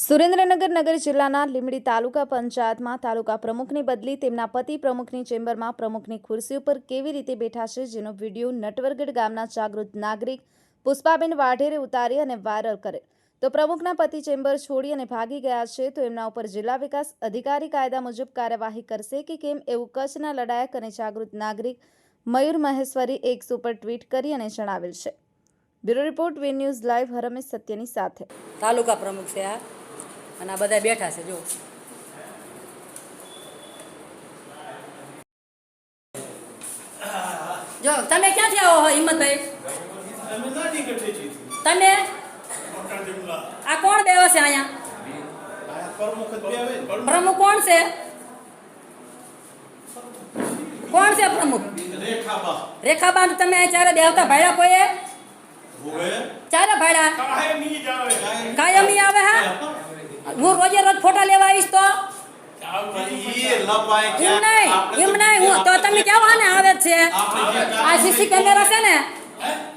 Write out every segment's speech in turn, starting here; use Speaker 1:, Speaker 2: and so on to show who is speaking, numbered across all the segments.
Speaker 1: સુરેન્દ્રનગર નગર જિલ્લાના લીમડી તાલુકા પંચાયતમાં તાલુકા પ્રમુખની બદલી તેમના પતિ પ્રમુખની ચેમ્બરમાં પ્રમુખની ખુરશી ઉપર કેવી રીતે બેઠા છે જેનો વીડિયો નટવરગઢ ગામના જાગૃત નાગરિક પુષ્પાબેન વાઢેરે ઉતારી અને વાયરલ કરે. તો પ્રમુખના પતિ ચેમ્બર છોડી અને ભાગી ગયા છે તો એમના ઉપર જિલ્લા વિકાસ અધિકારી કાયદા મુજબ કાર્યવાહી કરશે કે કેમ એવું કચ્છના લડાયક અને જાગૃત નાગરિક મયુર મહેશ્વરી એક સુપર ટ્વીટ કરી અને જણાવેલ છે. Bureau report V news live Haramesh સત્યની સાથે.
Speaker 2: તાલુકા પ્રમુખ છે આ. અને આ બધા બેઠા છે જો. જો તમે ક્યાંથી આવો છો હિંમતભાઈ?
Speaker 3: અમે નાની કઠેથી
Speaker 2: તમે?
Speaker 3: મોટા જમલા
Speaker 2: આ કોણ બેવો છે અહીંયા?
Speaker 3: આ પ્રમુખ જ બે આવે ને.
Speaker 2: પ્રમુખ કોણ છે? કોણ છે પ્રમુખ?
Speaker 3: રેખાબા
Speaker 2: રેખાબાન તમે અહીં ચારે બેવતા ભાડ્યા કોઈએ?
Speaker 3: હોવે
Speaker 2: ચારે ભાડ્યા
Speaker 3: કાયમી જ આવે.
Speaker 2: કાયમી આવે હા? હું રોજે રોજ ફોટા લેવા આવીશ તો
Speaker 3: ઈ લપાય
Speaker 2: એમ નહીં એમ નહીં હું તો તમે કેવો ને આવે જ છે આ સીસી કેમેરા છે ને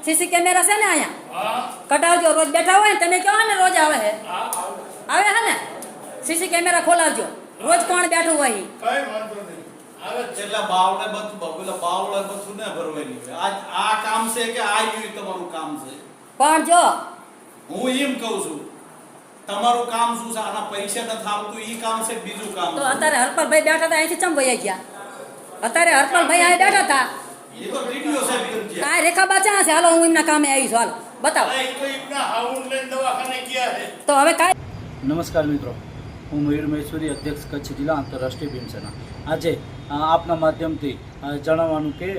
Speaker 2: સીસી કેમેરા છે ને અહીંયા કટાવજો રોજ બેઠા હોય ને તમે કહો ને રોજ આવે છે આવે છે ને સીસી કેમેરા ખોલાવજો રોજ કોણ બેઠું હોય ઈ.
Speaker 3: કઈ વાંધો નહીં આવે એટલે બાવડે બધું બગુલા બાવડે બધું ને ભરવાની આ આ કામ છે કે આ ઈ તમારું કામ છે
Speaker 2: પણ જો
Speaker 3: હું એમ કહું છું તમારું કામ શું છે? આના પૈસા નથી આવતું ઈ કામ છે બીજું કામ
Speaker 2: તો અત્યારે હરપલભાઈ બેઠા હતા અહીંથી ચમ વયા ગયા? અત્યારે હરપલભાઈ અહીં બેઠા હતા?
Speaker 3: એ તો ટીડીઓ સાહેબ કરી
Speaker 2: આ રેખા બાચા છે? હાલો હું એમના કામે આવી છું. હાલો બતાવો.
Speaker 3: એ તો એમના હાઉન લઈને દવાખાને ગયા છે.
Speaker 2: તો હવે કાય
Speaker 4: નમસ્કાર મિત્રો હું મયુર મહેશ્વરી અધ્યક્ષ કચ્છ જિલ્લા આંતરરાષ્ટ્રીય ભીમસેના. આજે આપના માધ્યમથી જણાવવાનું કે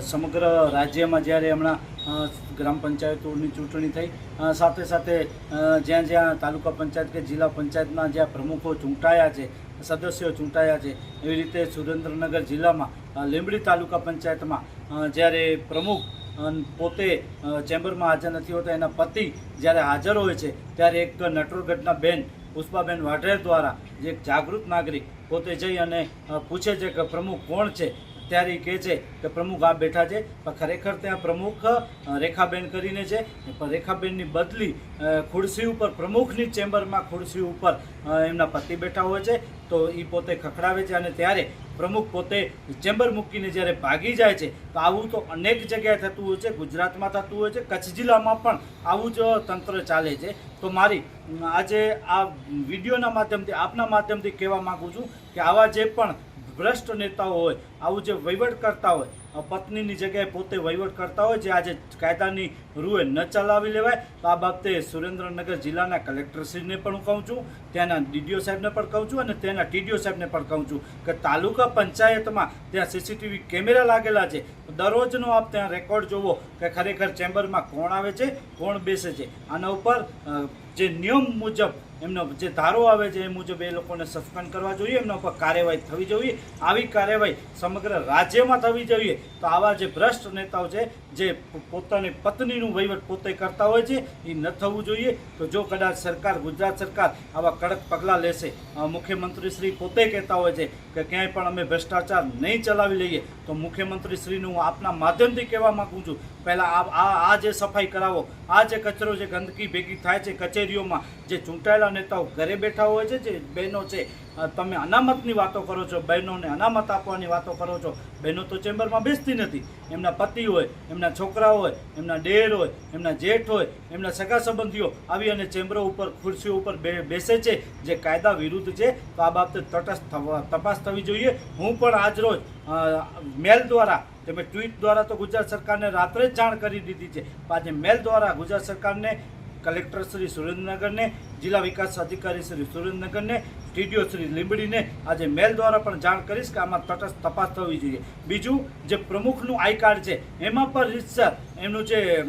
Speaker 4: સમગ્ર રાજ્યમાં જ્યારે હમણાં ગ્રામ પંચાયતોની ચૂંટણી થઈ સાથે સાથે જ્યાં જ્યાં તાલુકા પંચાયત કે જિલ્લા પંચાયતના જ્યાં પ્રમુખો ચૂંટાયા છે, સદસ્યો ચૂંટાયા છે, એવી રીતે સુરેન્દ્રનગર જિલ્લામાં લીંબડી તાલુકા પંચાયતમાં જ્યારે પ્રમુખ પોતે ચેમ્બરમાં હાજર નથી હોતા, એના પતિ જ્યારે હાજર હોય છે, ત્યારે એક નટરોગઢના બેન, પુષ્પાબેન વાઢેર દ્વારા જે એક જાગૃત નાગરિક પોતે જઈ અને પૂછે છે કે પ્રમુખ કોણ છે ત્યારે એ કહે છે કે પ્રમુખ આ બેઠા છે, પણ ખરેખર ત્યાં પ્રમુખ રેખાબેન કરીને છે. પણ રેખાબેનની બદલી ખુરશી ઉપર, પ્રમુખની ચેમ્બરમાં ખુરશી ઉપર એમના પતિ બેઠા હોય છે, તો એ પોતે ખખડાવે છે અને ત્યારે પ્રમુખ પોતે ચેમ્બર મૂકીને જ્યારે ભાગી જાય છે, તો આવું તો અનેક જગ્યાએ થતું હોય છે, ગુજરાતમાં થતું હોય છે, કચ્છ જિલ્લામાં પણ આવું જ તંત્ર ચાલે છે. તો મારી આજે આ વિડીયોના માધ્યમથી, આપના માધ્યમથી કહેવા માગું છું કે આવા જે પણ ભ્રષ્ટ નેતાઓ હોય આવું જે વહીવટ કરતા હોય પત્નીની જગ્યાએ પોતે વહીવટ કરતા હોય, જે આજે કાયદાની રૂએ ન ચલાવી લેવાય, તો આ બાબતે સુરેન્દ્રનગર જિલ્લાના કલેક્ટરશ્રીને પણ હું કહું છું, ત્યાંના ડીડીઓ સાહેબને પણ કહું છું, અને ત્યાંના ટીડીઓ સાહેબને પણ કહું છું કે તાલુકા પંચાયતમાં ત્યાં સીસીટીવી કેમેરા લાગેલા છે. દરરોજનો આપ ત્યાં રેકોર્ડ જોવો કે ખરેખર ચેમ્બરમાં કોણ આવે છે, કોણ બેસે છે. આના ઉપર જે નિયમ મુજબ, એમનો જે ધારો આવે છે, એ મુજબ એ લોકોને સસ્પેન્ડ કરવા જોઈએ, એમના ઉપર કાર્યવાહી થવી જોઈએ. આવી કાર્યવાહી સમગ્ર રાજ્યમાં થવી જોઈએ. તો આવા જે ભ્રષ્ટ નેતાઓ છે, જે પોતાની પત્નીનું વહીવટ પોતે કરતા હોય છે એ ન થવું જોઈએ. તો જો કદાચ સરકાર, ગુજરાત સરકાર આવા કડક પગલાં લેશે મુખ્યમંત્રીશ્રી મુખ્યમંત્રી શ્રી પોતે કહેતા હોય છે કે ક્યાંય પણ અમે ભ્રષ્ટાચાર નહીં ચલાવી લઈએ, તો મુખ્યમંત્રી શ્રીનું હું આપના માધ્યમથી કહેવા માગું છું પહેલાં આ આ જે સફાઈ કરાવો, આ જે કચરો જે ગંદકી ભેગી થાય છે કચેરીઓમાં, જે ચૂંટાયેલા નેતાઓ ઘરે બેઠા હોય છે, જે બહેનો છે તમે અનામતની વાતો કરો છો, બહેનોને અનામત આપવાની વાતો કરો છો. બહેનો તો ચેમ્બરમાં બેસતી નથી. એમના પતિ હોય, એમના છોકરા હોય, એમના ડેર હોય, એમના જેઠ હોય, એમના સગા સંબંધીઓ આવી અને ચેમ્બરો ઉપર, ખુરશીઓ ઉપર બેસે છે, જે કાયદા વિરુદ્ધ છે, તો આ બાબતે તટસ્થ તપાસ થવી જોઈએ. હું પણ આજરોજ રોજ મેલ દ્વારા તમે ટ્વીટ દ્વારા તો ગુજરાત સરકારને રાત્રે જાણ કરી દીધી છે. આજે મેલ દ્વારા ગુજરાત સરકારને કલેક્ટર શ્રી સુરેન્દ્રનગરને, જિલ્લા વિકાસ અધિકારી શ્રી સુરેન્દ્રનગરને, ટીડીઓ શ્રી લીંબડીને આજે મેલ દ્વારા પણ જાણ કરીશ કે આમાં તટસ્થ તપાસ થવી જોઈએ. બીજું, જે પ્રમુખનું આઈ કાર્ડ છે, એમાં પણ રીતસર એમનું જે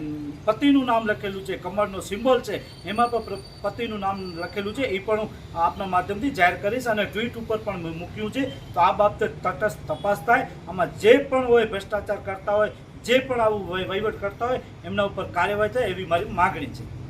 Speaker 4: પતિનું નામ લખેલું છે, કમળનો સિમ્બોલ છે, એમાં પણ પતિનું નામ લખેલું છે, એ પણ હું આપના માધ્યમથી જાહેર કરીશ અને ટ્વીટ ઉપર પણ મૂક્યું છે. તો આ બાબતે તટસ્થ તપાસ થાય. આમાં જે પણ હોય ભ્રષ્ટાચાર કરતા હોય, જે પણ આવું વહી- વહીવટ કરતા હોય, એમના ઉપર કાર્યવાહી થાય એવી મારી માગણી છે.